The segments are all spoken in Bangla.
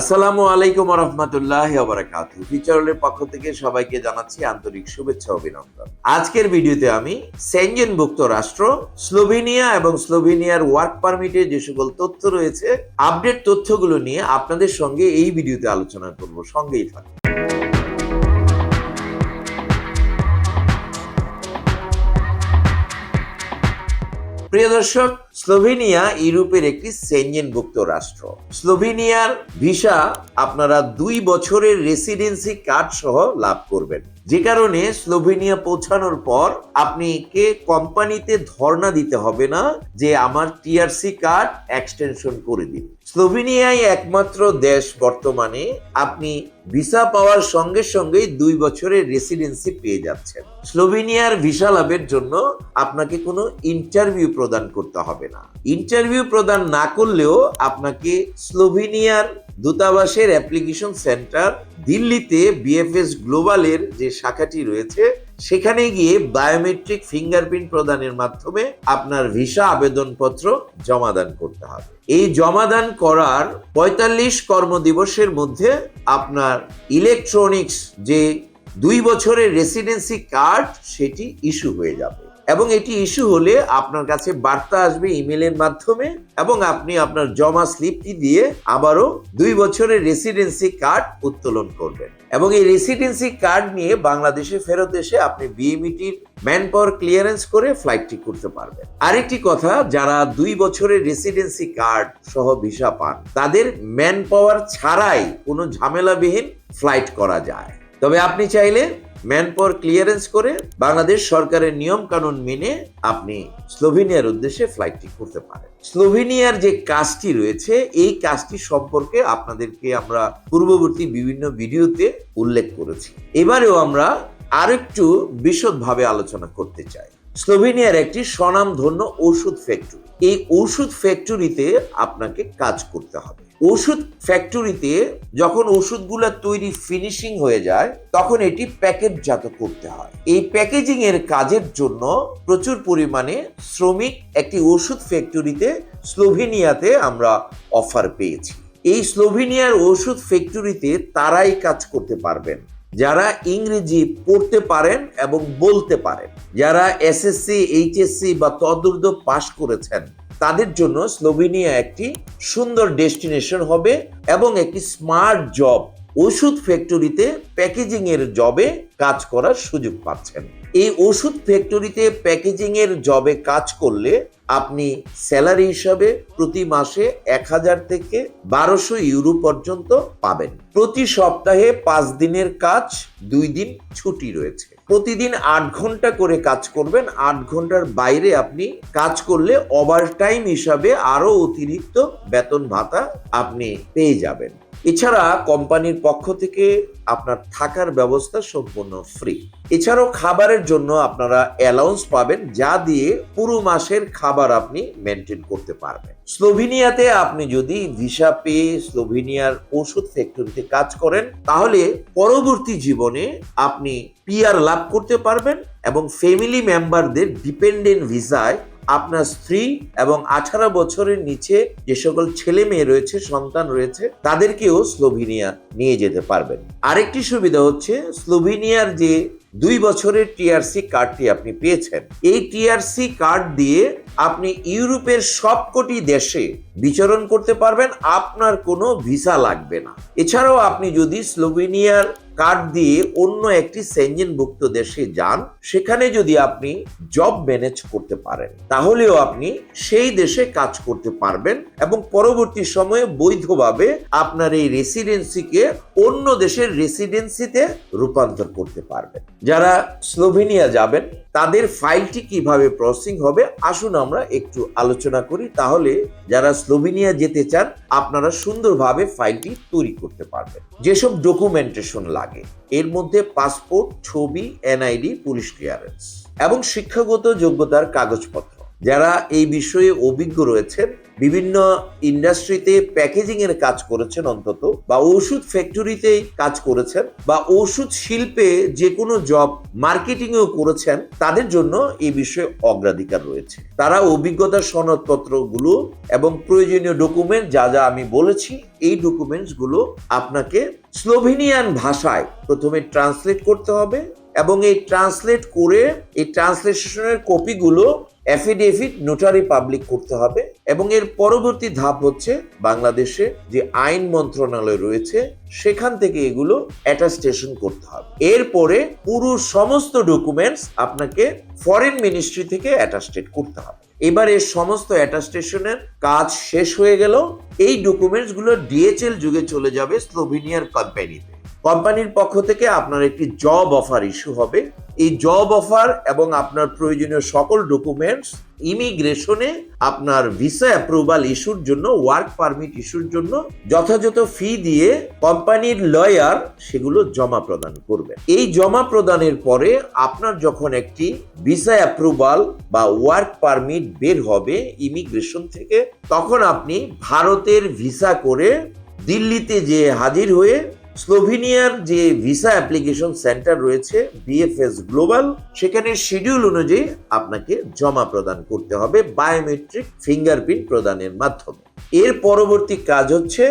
আসসালামু আলাইকুম রহমতুল্লাহ বারাকাত ফিচারলের পক্ষ থেকে সবাইকে জানাচ্ছি আন্তরিক শুভেচ্ছা অভিনন্দন। আজকের ভিডিওতে আমি সেনজেনভুক্ত রাষ্ট্র, স্লোভেনিয়া এবং স্লোভেনিয়ার ওয়ার্ক পারমিটে যে সকল তথ্য রয়েছে, আপডেট তথ্যগুলো নিয়ে আপনাদের সঙ্গে এই ভিডিওতে আলোচনা করব। সঙ্গেই থাকুন। প্রিয় দর্শক স্লোভেনিয়া ইউরোপের একটি সেনজেনভুক্ত রাষ্ট্র। স্লোভেনিয়ার ভিসা আপনারা দুই বছরের রেসিডেন্সি কার্ড সহ লাভ করবেন। যে কারণে স্লোভেনিয়া পৌঁছানোর পর আপনি কে কোম্পানিতে ধর্ণা দিতে হবে না, যে আমার টিআরসি কার্ড এক্সটেনশন করে দিন। স্লোভেনিয়াই একমাত্র দেশ বর্তমানে আপনি ভিসা পাওয়ার সঙ্গে সঙ্গেই দুই বছরের রেসিডেন্সি পেয়ে যাচ্ছেন। স্লোভেনিয়ার ভিসা লাভের জন্য আপনাকে কোনো ইন্টারভিউ প্রদান করতে হবে না। ইন্টারভিউ প্রদান না করলেও আপনাকে স্লোভেনিয়ার দূতাবাসের অ্যাপ্লিকেশন সেন্টার দিল্লিতে বিএফএস গ্লোবালের যে শাখাটি রয়েছে, সেখানে গিয়ে বায়োমেট্রিক ফিঙ্গারপ্রিন্ট প্রদানের মাধ্যমে আপনার ভিসা আবেদনপত্র জমাদান করতে হবে। এই জমাদান করার পঁয়তাল্লিশ কর্মদিবসের মধ্যে আপনার ইলেকট্রনিক্স যে দুই বছরের রেসিডেন্সি কার্ড সেটি ইস্যু হয়ে যাবে। এবং এটি ইস্যু হলে আপনার কাছে বার্তা আসবে ইমেলের মাধ্যমে এবং আপনি আপনার জমা স্লিপটি দিয়ে আবারও দুই বছরের রেসিডেন্সি কার্ড উত্তোলন করবেন। এবং এই রেসিডেন্সি কার্ড নিয়ে বাংলাদেশে ফেরত এসে আপনি বিএমিটির ম্যান পাওয়ার ক্লিয়ারেন্স করে ফ্লাইটটি করতে পারবেন। আরেকটি কথা, যারা দুই বছরের রেসিডেন্সি কার্ড সহ ভিসা পান, তাদের ম্যান পাওয়ার ছাড়াই কোনো ঝামেলাবিহীন ফ্লাইট করা যায়। তবে আপনি চাইলে ম্যান পাওয়ার ক্লিয়ারেন্স করে বাংলাদেশ সরকারের নিয়ম কানুন মেনে আপনি স্লোভেনিয়ার উদ্দেশ্যে ফ্লাইটটি করতে পারেন। স্লোভেনিয়ার যে কাজটি রয়েছে, এই কাজটি সম্পর্কে আপনাদেরকে আমরা পূর্ববর্তী বিভিন্ন ভিডিওতে উল্লেখ করেছি। এবারেও আমরা আর আরেকটু বিশদভাবে আলোচনা করতে চাই। স্লোভেনিয়ার একটি স্বনামধন্য ওষুধ ফ্যাক্টরি এই ওষুধ ফ্যাক্টরিতে আপনাকে কাজ করতে হবে। ওষুধ ফ্যাক্টরিতে যখন ওষুধগুলো তৈরি ফিনিশিং হয়ে যায়, তখন এটি প্যাকেটজাত করতে হয়। এই প্যাকেজিং এর কাজের জন্য প্রচুর পরিমাণে শ্রমিক একটি ওষুধ ফ্যাক্টরিতে স্লোভেনিয়াতে আমরা অফার পেয়েছি। এই স্লোভেনিয়ার ওষুধ ফ্যাক্টরিতে তারাই কাজ করতে পারবেন। যারা ইংরেজি পড়তে পারেন এবং বলতে পারেন, যারা এসএসসি এইচএসসি বা তদুর্ধ পাশ করেছেন তাদের জন্য স্লোভেনিয়া একটি সুন্দর ডেস্টিনেশন হবে এবং একটি স্মার্ট জব, ওষুধ ফ্যাক্টরিতে প্যাকেজিং এর জবে কাজ করার সুযোগ পাচ্ছেন। এই ওষুধ ফ্যাক্টরিতে প্যাকেজিং এর জবে কাজ করলে আপনি স্যালারি হিসাবে প্রতি মাসে এক হাজার থেকে বারোশো ইউরো পর্যন্ত পাবেন। প্রতি সপ্তাহে পাঁচ দিনের কাজ, দুই দিন ছুটি রয়েছে। প্রতিদিন আট ঘণ্টা করে কাজ করবেন। আট ঘণ্টার বাইরে আপনি কাজ করলে ওভার টাইম হিসাবে আরও অতিরিক্ত বেতন ভাতা আপনি পেয়ে যাবেন। এছাড়া কোম্পানির পক্ষ থেকে আপনার থাকার ব্যবস্থা সম্পূর্ণ ফ্রি এছাড়াও খাবারের জন্য আপনারা অ্যালাউন্স পাবেন, যা দিয়ে পুরো মাসের খাবার আপনি মেনটেন করতে পারবেন। স্লোভেনিয়াতে আপনি যদি ভিসা পেয়ে স্লোভেনিয়ার ওষুধ ফ্যাক্টরিতে কাজ করেন, তাহলে পরবর্তী জীবনে আপনি পিআর লাভ করতে পারবেন এবং ফ্যামিলি মেম্বারদের ডিপেন্ডেন্ট ভিসায় আপনার স্ত্রী এবং আঠারো বছরের নিচে যে সকল ছেলে মেয়ে রয়েছে, সন্তান রয়েছে, তাদেরকেও স্লোভেনিয়া নিয়ে যেতে পারবেন। আরেকটি সুবিধা হচ্ছে স্লোভেনিয়ার যে দুই বছরের টিআরসি কার্ডটি আপনি পেয়েছেন, এই টিআরসি কার্ড দিয়ে আপনি ইউরোপের সবকটি দেশে বিচরণ করতে পারবেন, আপনার কোনো ভিসা লাগবে না। এছাড়াও আপনি যদি স্লোভেনিয়ার কার্ড দিয়ে অন্য একটি সেঞ্জিনভুক্ত দেশে যান, সেখানে যদি আপনি জব ম্যানেজ করতে পারেন, তাহলেও আপনি সেই দেশে কাজ করতে পারবেন এবং পরবর্তী সময়ে বৈধভাবে আপনার এই রেসিডেন্সিকে অন্য দেশের রেসিডেন্সিতে রূপান্তর করতে পারবেন। যারা স্লোভেনিয়া যাবেন, তাদের ফাইলটি কীভাবে প্রসেসিং হবে, আসুন আমরা একটু আলোচনা করি। তাহলে যারা স্লোভেনিয়া যেতে চান, আপনারা সুন্দরভাবে ফাইলটি তৈরি করতে পারবেন। যেসব ডকুমেন্টেশন লাগে, এর মধ্যে পাসপোর্ট ছবি এনআইডি পুলিশ ক্লিয়ারেন্স এবং শিক্ষাগত যোগ্যতার কাগজপত্র যারা এই বিষয়ে অভিজ্ঞ রয়েছেন বিভিন্ন ইন্ডাস্ট্রিতে প্যাকেজিং এর কাজ করেছেন অন্তত, বা ওষুধ ফ্যাক্টরিতেই কাজ করেছেন, বা ওষুধ শিল্পে যে কোনো জব মার্কেটিংও করেছেন, তাদের জন্য এই বিষয়ে অগ্রাধিকার রয়েছে। তারা অভিজ্ঞতা সনদপত্রগুলো এবং প্রয়োজনীয় ডকুমেন্ট যা যা আমি বলেছি, এই ডকুমেন্টসগুলো আপনাকে স্লোভেনিয়ান ভাষায় প্রথমে ট্রান্সলেট করতে হবে এবং এই ট্রান্সলেট করে, এই ট্রান্সলেশনের কপিগুলো অ্যাফিডেভিট নোটারি পাবলিক করতে হবে এবং এর পরবর্তী ধাপ হচ্ছে বাংলাদেশে যে আইন মন্ত্রণালয় রয়েছে, সেখান থেকে এগুলো অ্যাটাস্টেশন করতে হবে। এরপরে পুরো সমস্ত ডকুমেন্টস আপনাকে ফরেন মিনিস্ট্রি থেকে অ্যাটাস্টেড করতে হবে। এবার এর সমস্ত অ্যাটাস্টেশনের কাজ শেষ হয়ে গেল। এই ডকুমেন্টসগুলো ডিএচএল যুগে চলে যাবে স্লোভেনিয়ার কোম্পানিতে কোম্পানির পক্ষ থেকে আপনার একটি জব অফার ইস্যু হবে। এই জব অফার এবং আপনার প্রয়োজনীয় সকল ডকুমেন্টস ইমিগ্রেশনে আপনার ভিসা অ্যাপ্রুভাল ইস্যুর জন্য ওয়ার্ক পারমিট ইস্যুর জন্য যথাযথ ফি দিয়ে কোম্পানির লয়ার সেগুলো জমা প্রদান করবে। এই জমা প্রদানের পরে আপনার যখন একটি ভিসা অ্যাপ্রুভাল বা ওয়ার্ক পারমিট বের হবে ইমিগ্রেশন থেকে, তখন আপনি ভারতের ভিসা করে দিল্লিতে যে হাজির হয়ে স্লোভেনিয়ার যে ভিসা অ্যাপ্লিকেশন সেন্টার রয়েছে বিএফএস গ্লোবাল সেখানে শিডিউল অনুযায়ী আপনাকে জমা প্রদান করতে হবে, বায়োমেট্রিক ফিঙ্গারপ্রিন্ট প্রদানের মাধ্যমে। এর পরবর্তী কাজ হচ্ছে,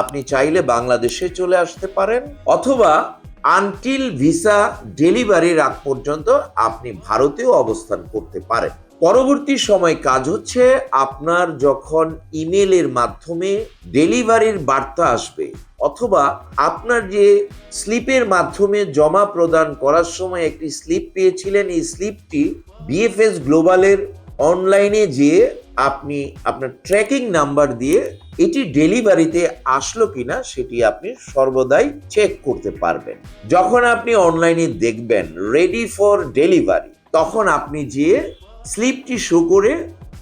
আপনি চাইলে বাংলাদেশে চলে আসতে পারেন, অথবা আনটিল ভিসা ডেলিভারির আগ পর্যন্ত আপনি ভারতেও অবস্থান করতে পারেন। পরবর্তী সময় কাজ হচ্ছে, আপনার যখন ইমেলের মাধ্যমে ডেলিভারির বার্তা আসবে অথবা আপনার যে স্লিপের মাধ্যমে জমা প্রদান করার সময় একটি স্লিপ পেয়েছিলেন, এই স্লিপটি বিএফএস গ্লোবালের অনলাইনে যেয়ে আপনি আপনার ট্র্যাকিং নাম্বার দিয়ে এটি ডেলিভারিতে আসলো কিনা সেটি আপনি সর্বদাই চেক করতে পারবেন। যখন আপনি অনলাইনে দেখবেন রেডি ফর ডেলিভারি তখন আপনি যেয়ে স্লিপটি শো করে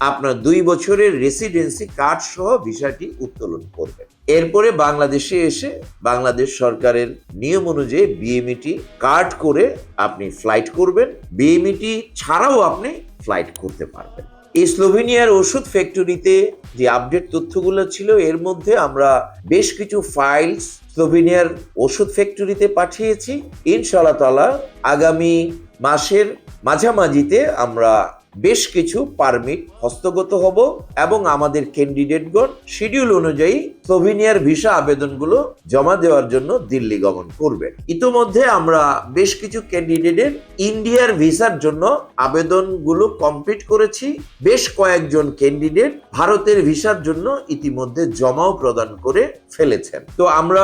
আপনার দুই বছরের রেসিডেন্সি কার্ড সহ ভিসাটি উত্তোলন করবেন। এরপরে বাংলাদেশে এসে বাংলাদেশ সরকারের নিয়ম অনুযায়ী বিএমইটি কার্ড করে আপনি ফ্লাইট করবেন। বিএমইটি ছাড়াও আপনি ফ্লাইট করতে পারবেন। এই স্লোভেনিয়ার ওষুধ ফ্যাক্টরিতে যে আপডেট তথ্যগুলো ছিল, এর মধ্যে আমরা বেশ কিছু ফাইলস স্লোভেনিয়ার ওষুধ ফ্যাক্টরিতে পাঠিয়েছি। ইনশাআল্লাহ তালা আগামী মাসের মাঝামাঝিতে আমরা বেশ কিছু পারমিট হস্তগত হব এবং আমাদের ক্যান্ডিডেটগণ শিডিউল অনুযায়ী স্লোভেনিয়ার ভিসা আবেদনগুলো জমা দেওয়ার জন্য দিল্লি গমন করবেন। ইতোমধ্যে আমরা বেশ কিছু ক্যান্ডিডেটের ইন্ডিয়ার ভিসার জন্য আবেদনগুলো কমপ্লিট করেছি। বেশ কয়েকজন ক্যান্ডিডেট ভারতের ভিসার জন্য ইতিমধ্যে জমাও প্রদান করে ফেলেছেন। তো আমরা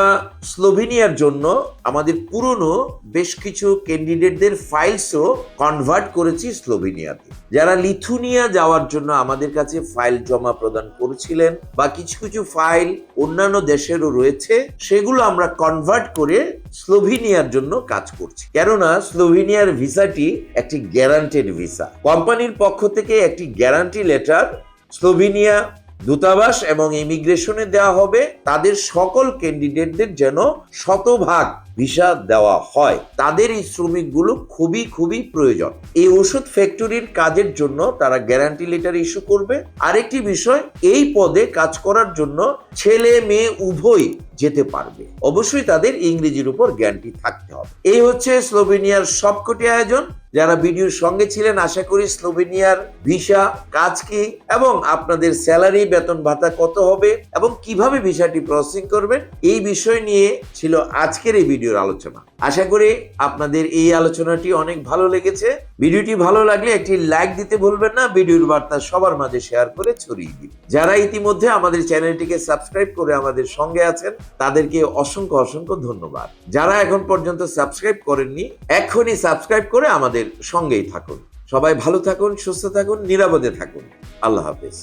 স্লোভেনিয়ার জন্য আমাদের পুরনো বেশ কিছু ক্যান্ডিডেটদের ফাইলসও কনভার্ট করেছি স্লোভেনিয়াতে যারা লিথুনিয়া যাওয়ার জন্য আমাদের কাছে ফাইল জমা প্রদান করেছিলেন বা কিছু কিছু ফাইল অন্যান্য দেশেরও রয়েছে, সেগুলো আমরা কনভার্ট করে স্লোভেনিয়ার জন্য কাজ করছি। কেননা স্লোভেনিয়ার ভিসাটি একটি গ্যারান্টেড ভিসা কোম্পানির পক্ষ থেকে একটি গ্যারান্টি লেটার স্লোভেনিয়া দূতাবাস এবং ইমিগ্রেশনে দেওয়া হবে। তাদের সকল ক্যান্ডিডেটদের যেন শতভাগ ভিসা দেওয়া হয়। তাদের এই শ্রমিকগুলো খুবই খুবই প্রয়োজন। এই ওষুধ ফ্যাক্টরির কাজের জন্য তারা গ্যারান্টি লেটার ইস্যু করবে। আরেকটি বিষয়, এই পদে কাজ করার জন্য ছেলে মেয়ে উভয় যেতে পারবে। অবশ্যই তাদের ইংরেজির উপর জ্ঞানটি থাকতে হবে। এই হচ্ছে স্লোভেনিয়ার সবকটি আয়োজন। যারা ভিডিওর সঙ্গে ছিলেন, আশা করি স্লোভেনিয়ার ভিসা, কাজ কি এবং আপনাদের স্যালারি বেতন ভাতা কত হবে এবং কীভাবে ভিসাটি প্রসেসিং করবেন, এই বিষয় নিয়ে ছিল আজকের এই ভিডিওর আলোচনা। আশা করি আপনাদের এই আলোচনাটি অনেক ভালো লেগেছে। ভিডিওটি ভালো লাগলে একটি লাইক দিতে ভুলবেন না। ভিডিওর বার্তা সবার মাঝে শেয়ার করে ছড়িয়ে দিন। যারা ইতিমধ্যে আমাদের চ্যানেলটিকে সাবস্ক্রাইব করে আমাদের সঙ্গে আছেন, তাদেরকে অসংখ্য অসংখ্য ধন্যবাদ। যারা এখন পর্যন্ত সাবস্ক্রাইব করেননি, এখনই সাবস্ক্রাইব করে আমাদের সঙ্গেই থাকুন। সবাই ভালো থাকুন, সুস্থ থাকুন, নিরাপদে থাকুন। আল্লাহ হাফেজ।